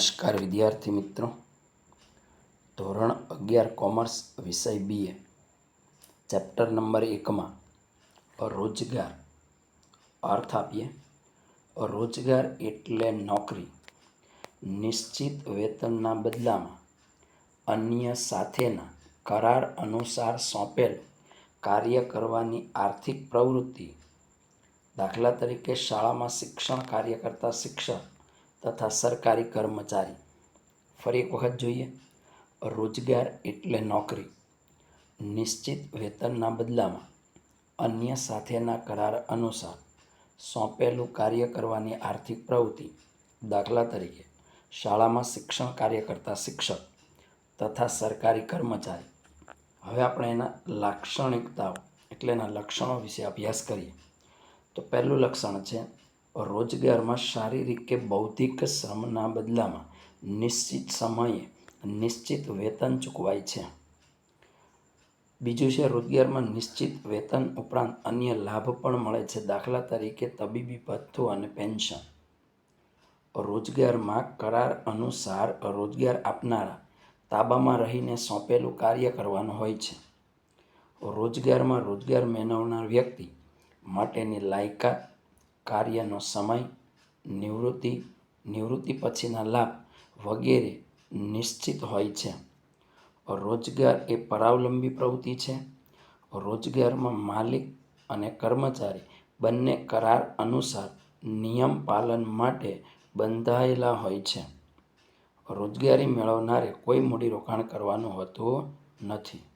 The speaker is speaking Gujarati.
નમસ્કાર વિદ્યાર્થી મિત્રો. ધોરણ અગિયાર કોમર્સ વિષય બીએ ચેપ્ટર નંબર એકમાં રોજગાર. અર્થ આપીએ. રોજગાર એટલે નોકરી. નિશ્ચિત વેતનના બદલામાં અન્ય સાથેના કરાર અનુસાર સોંપેલ કાર્ય કરવાની આર્થિક પ્રવૃત્તિ. દાખલા તરીકે શાળામાં શિક્ષણ કાર્ય કરતા શિક્ષક તથા સરકારી કર્મચારી. ફરી એક વખત જોઈએ. રોજગાર એટલે નોકરી. નિશ્ચિત વેતનના બદલામાં. અન્ય સાથેના કરાર અનુસાર સોંપેલું કાર્ય કરવાની આર્થિક પ્રવૃત્તિ. દાખલા તરીકે, શાળામાં શિક્ષણ કાર્ય કરતા શિક્ષક તથા સરકારી કર્મચારી. હવે આપણે એના લાક્ષણિકતાઓ એટલે એના લક્ષણો વિશે અભ્યાસ કરીએ. તો પહેલું લક્ષણ છે રોજગારમાં શારીરિક કે બૌદ્ધિક શ્રમના બદલામાં નિશ્ચિત સમયે નિશ્ચિત વેતન ચૂકવાય છે. બીજું છે, રોજગારમાં નિશ્ચિત વેતન ઉપરાંત અન્ય લાભ પણ મળે છે. દાખલા તરીકે તબીબી ભથ્થું અને પેન્શન. રોજગારમાં કરાર અનુસાર રોજગાર આપનારા તાબામાં રહીને સોંપેલું કાર્ય કરવાનું હોય છે. રોજગારમાં રોજગાર મેળવનાર વ્યક્તિ માટેની લાયકાત કાર્યનો સમય, નિવૃત્તિ નિવૃત્તિ પછીના લાભ વગેરે નિશ્ચિત હોય છે. રોજગાર એ પરાવલંબી પ્રવૃત્તિ છે. રોજગારમાં માલિક અને કર્મચારી બંને કરાર અનુસાર નિયમ પાલન માટે બંધાયેલા હોય છે. રોજગારી મેળવનારે કોઈ મૂડીરોકાણ કરવાનું હોતું નથી.